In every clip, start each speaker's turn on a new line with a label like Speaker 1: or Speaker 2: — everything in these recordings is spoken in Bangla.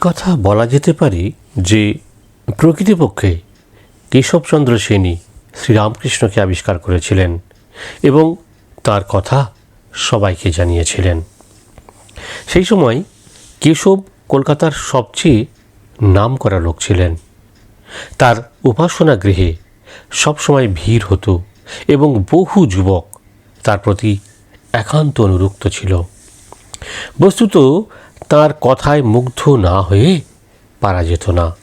Speaker 1: কথা বলা যেতে পারে যে প্রকৃতপক্ষে কেশবচন্দ্র সেনী শ্রীরামকৃষ্ণকে আবিষ্কার করেছিলেন এবং তার কথা সবাইকে জানিয়েছিলেন। সেই সময় কেশব কলকাতার সবচেয়ে নাম করা লোক ছিলেন। তার উপাসনা গৃহে সবসময় ভিড় হতো এবং বহু যুবক তার প্রতি একান্ত অনুরক্ত ছিল। বস্তুত তার কথায় মুগ্ধ না হয়ে পারা যেত না।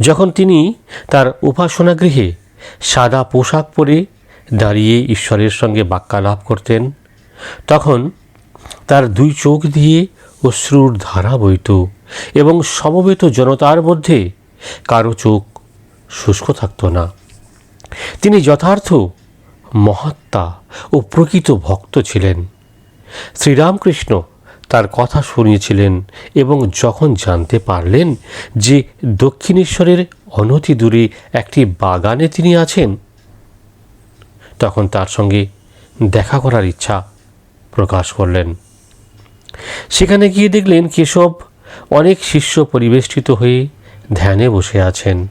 Speaker 1: যখন তিনি তার উপাসনা গৃহে সাদা পোশাক পরে দাঁড়িয়ে ঈশ্বরের সঙ্গে বাক্যালাপ করতেন, তখন তার দুই চোখ দিয়ে অশ্রুর ধারা বইত এবং সমবেত জনতার মধ্যে কারও চোখ শুষ্ক থাকত না। তিনি যথার্থ মহাত্মা ও প্রকৃত ভক্ত ছিলেন। শ্রীরামকৃষ্ণ তার কথা শুনিয়েছিলেন এবং যখন জানতে পারলেন যে দক্ষিণেশ্বরের অনতি দূরে একটি বাগানে তিনি আছেন, তখন তার সঙ্গে দেখা করার ইচ্ছা প্রকাশ করলেন। সেখানে গিয়ে দেখলেন কেশব অনেক শিষ্য পরিবেষ্টিত হয়ে ধ্যানে বসে আছেন।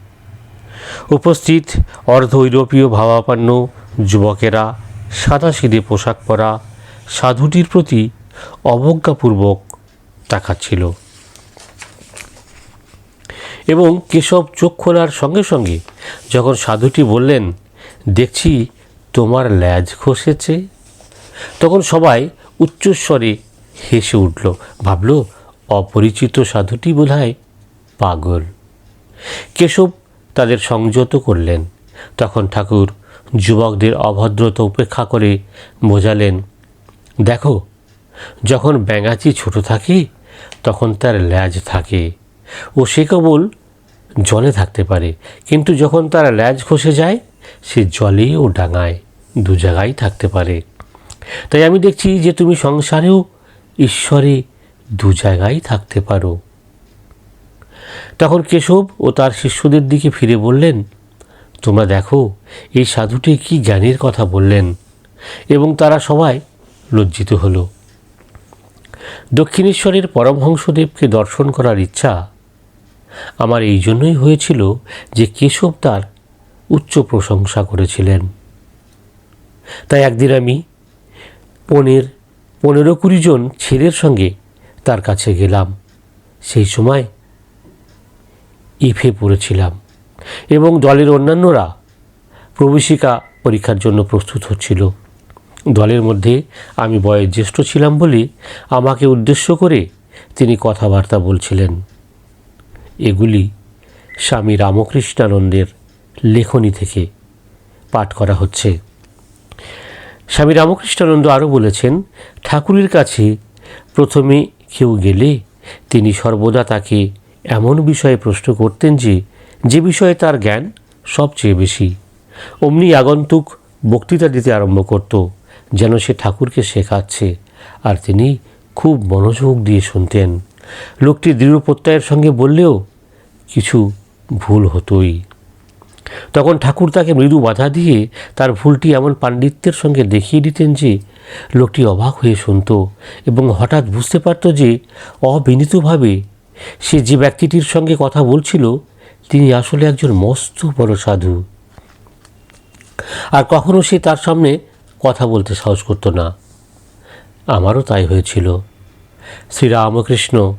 Speaker 1: উপস্থিত অর্ধ ইউরোপীয় ভাবাপন্ন যুবকেরা সাদা সাদাসিধে পোশাক পরা সাধুটির প্রতি অবজ্ঞাপূর্বক তাকাচ্ছিল এবং কেশব চোখ খোলার সঙ্গে সঙ্গে যখন সাধুটি বললেন, দেখছি তোমার ল্যাজ খসেছে তখন সবাই উচ্চস্বরে হেসে উঠল, ভাবল, অপরিচিত সাধুটি বোধহয় পাগল। কেশব তাদের সংযত করলেন। তখন ঠাকুর যুবকদের অভদ্রতা উপেক্ষা করে বোঝালেন, দেখো যখন ব্যাঙাচি ছোট থাকে, তখন তার ল্যাজ থাকে। ও সে কেবল জলে থাকতে পারে, কিন্তু যখন তার ল্যাজ খসে যায়, সে জলে ও ডাঙায় দু জায়গায় থাকতে পারে। তাই আমি দেখছি যে তুমি সংসারেও ঈশ্বরে দু জায়গায় থাকতে পারো। তখন কেশব ও তার শিষ্যদের দিকে ফিরে বললেন, তোমরা দেখো, এই সাধুটি কি জ্ঞানের কথা বললেন? এবং তারা সবাই লজ্জিত হলো। দক্ষিণেশ্বরের পরমহংসদেবকে দর্শন করার ইচ্ছা। আমার এই জন্যই হয়েছিল যে কেশব তার উচ্চ প্রশংসা করেছিলেন। তাই একদিন আমি পনেরো, পনেরো কুড়ি জন ছেলের সঙ্গে তার কাছে গেলাম। সেই সময় ইফে পড়েছিলাম এবং দলের অন্যান্যরা প্রবেশিকা পরীক্ষার জন্য প্রস্তুত হচ্ছিল। দলের মধ্যে আমি বয়স জ্যেষ্ঠ ছিলাম বলে আমাকে উদ্দেশ্য করে তিনি কথাবার্তা বলছিলেন। এগুলি স্বামী রামকৃষ্ণানন্দের লেখনী থেকে পাঠ করা হচ্ছে। স্বামী রামকৃষ্ণানন্দ আরও বলেছেন, ঠাকুরের কাছে প্রথমে কেউ গেলে তিনি সর্বদা তাকে এমন বিষয়ে প্রশ্ন করতেন যে যে বিষয়ে তার জ্ঞান সবচেয়ে বেশি। অমনি আগন্তুক বক্তৃতা দিতে আরম্ভ করত। যেন সে ঠাকুরকে শেখাচ্ছে। আর তিনি খুব মনোযোগ দিয়ে শুনতেন। লোকটি দৃঢ় প্রত্যয়ের সঙ্গে বললেও কিছু ভুল হতোই। তখন ঠাকুর তাকে মৃদু বাধা দিয়ে তার ভুলটি এমন পাণ্ডিত্যের সঙ্গে দেখিয়ে দিতেন যে লোকটি অবাক হয়ে শুনত এবং হঠাৎ বুঝতে পারত যে অবিনীতভাবে সে যে ব্যক্তিটির সঙ্গে কথা বলছিল, তিনি আসলে একজন মস্ত বড় সাধু। আর কখনো সে তার সামনে কথা বলতে সাহস করতো না। আমারও তাই হয়েছিল। শ্রীরামকৃষ্ণ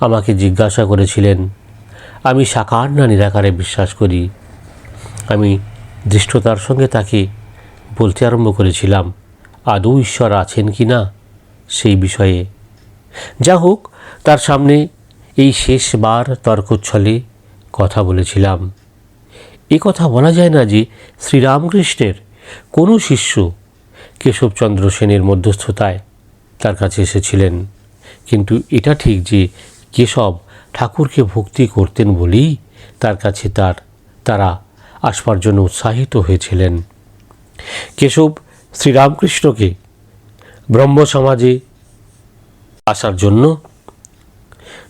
Speaker 1: আমাকে জিজ্ঞাসা করেছিলেন, আমি সাকার না নিরাকারে বিশ্বাস করি? আমি দৃষ্টতার সঙ্গে তাকে বলতে আরম্ভ করেছিলাম, আদৌ ঈশ্বর আছেন কি না? সেই বিষয়ে। যা হোক, তার সামনে এই শেষবার তর্কচ্ছলে কথা বলেছিলাম। এ কথা বলা যায় না যে শ্রীরামকৃষ্ণের কোনো শিষ্য কেশবচন্দ্র সেনের মধ্যস্থতায় তার কাছে এসেছিলেন। কিন্তু এটা ঠিক যে কেশব ঠাকুরকে ভক্তি করতেন বলেই তার কাছে তার, তারা আসবার জন্য উৎসাহিত হয়েছিলেন। কেশব শ্রীরামকৃষ্ণকে ব্রহ্ম সমাজে আসার জন্য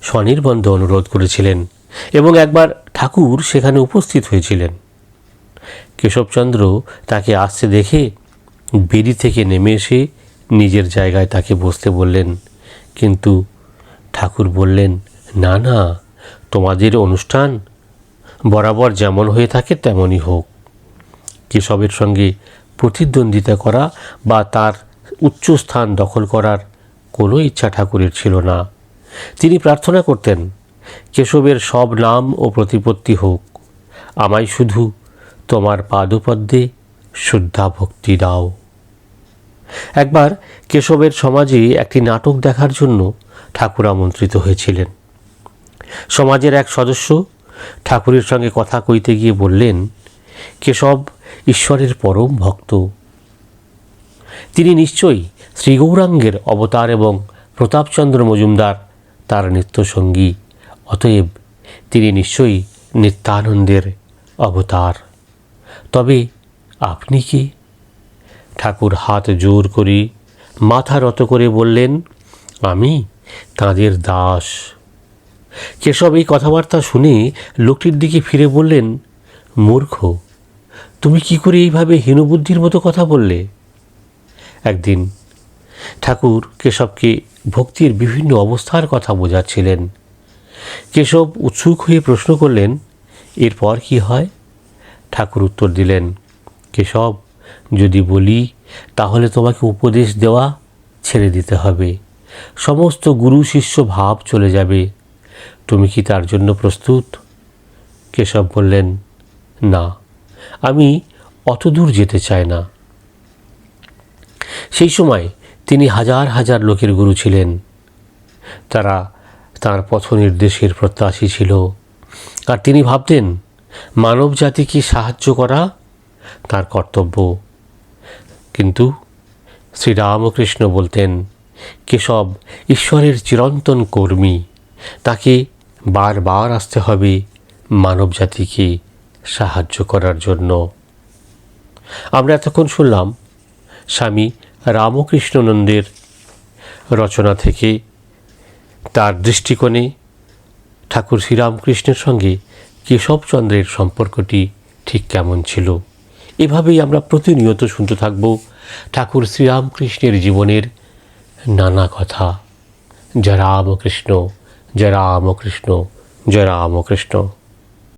Speaker 1: স্বনির্বন্ধ অনুরোধ করেছিলেন এবং একবার ঠাকুর সেখানে উপস্থিত হয়েছিলেন। কেশবচন্দ্র তাকে আসতে দেখে বেদি থেকে নেমে এসে নিজের জায়গায় তাকে বসতে বললেন, কিন্তু ঠাকুর বললেন, না না, তোমাদের অনুষ্ঠান বরাবর যেমন হয়ে থাকে তেমনই হোক। কেশবের সঙ্গে প্রতিদ্বন্দ্বিতা করা বা তার উচ্চ স্থান দখল করার কোনো ইচ্ছা ঠাকুরের ছিল না। তিনি প্রার্থনা করতেন, কেশবের সব নাম ও প্রতিপত্তি হোক, আমায় শুধু তোমার পাদপদ্মে শ্রদ্ধা ভক্তি দাও। একবার কেশবের সমাজে একটি নাটক দেখার জন্য ঠাকুর আমন্ত্রিত হয়েছিলেন। সমাজের এক সদস্য ঠাকুরের সঙ্গে কথা কইতে গিয়ে বললেন, কেশব ঈশ্বরের পরম ভক্ত। তিনি নিশ্চয়ই শ্রীগৌরাঙ্গের অবতার এবং প্রতাপচন্দ্র মজুমদার তার নিত্যসঙ্গী। অতএব তিনি নিশ্চয়ই নিত্যানন্দের অবতার। তবে আপনি কি? ঠাকুর হাত জোর করে, মাথা রত করে বললেন, আমি তাঁদের দাস। কেশব এই কথাবার্তা শুনে লোকটির দিকে ফিরে বললেন, মূর্খ, তুমি কি করে এইভাবে হীনবুদ্ধির মতো কথা বললে? একদিন ঠাকুর কেশবকে ভক্তির বিভিন্ন অবস্থার কথা বোঝাচ্ছিলেন। কেশব উৎসুক হয়ে প্রশ্ন করলেন, এরপর কি হয়? ঠাকুর উত্তর দিলেন, কেশব যদি বলি, তাহলে তোমাকে উপদেশ দেওয়া ছেড়ে দিতে হবে। সমস্ত গুরু শিষ্য ভাব চলে যাবে। তুমি কি তার জন্য প্রস্তুত? কেশব বললেন, না, আমি অত দূর যেতে চাই না। সেই সময় তিনি হাজার হাজার লোকের গুরু ছিলেন। তারা তার পথ নির্দেশের প্রত্যাশী ছিল। আর তিনি ভাবতেন মানব জাতিকে সাহায্য করা তার কর্তব্য। কিন্তু শ্রীরামকৃষ্ণ বলতেন, কেশব, ঈশ্বরের চিরন্তন কর্মী, তাকে বারবার আসতে হবে মানব জাতিকে সাহায্য করার জন্য। আমরা এতক্ষণ শুনলাম স্বামী রামকৃষ্ণনন্দের রচনা থেকে। তার দৃষ্টিকোণে ঠাকুর শ্রীরামকৃষ্ণের সঙ্গে কেশবচন্দ্রের সম্পর্কটি ঠিক কেমন ছিল? এভাবেই আমরা প্রতিনিয়ত শুনতে থাকব ঠাকুর শ্রীরামকৃষ্ণের জীবনের নানা কথা। জয় রামকৃষ্ণ জয় রামকৃষ্ণ জয় রামকৃষ্ণ।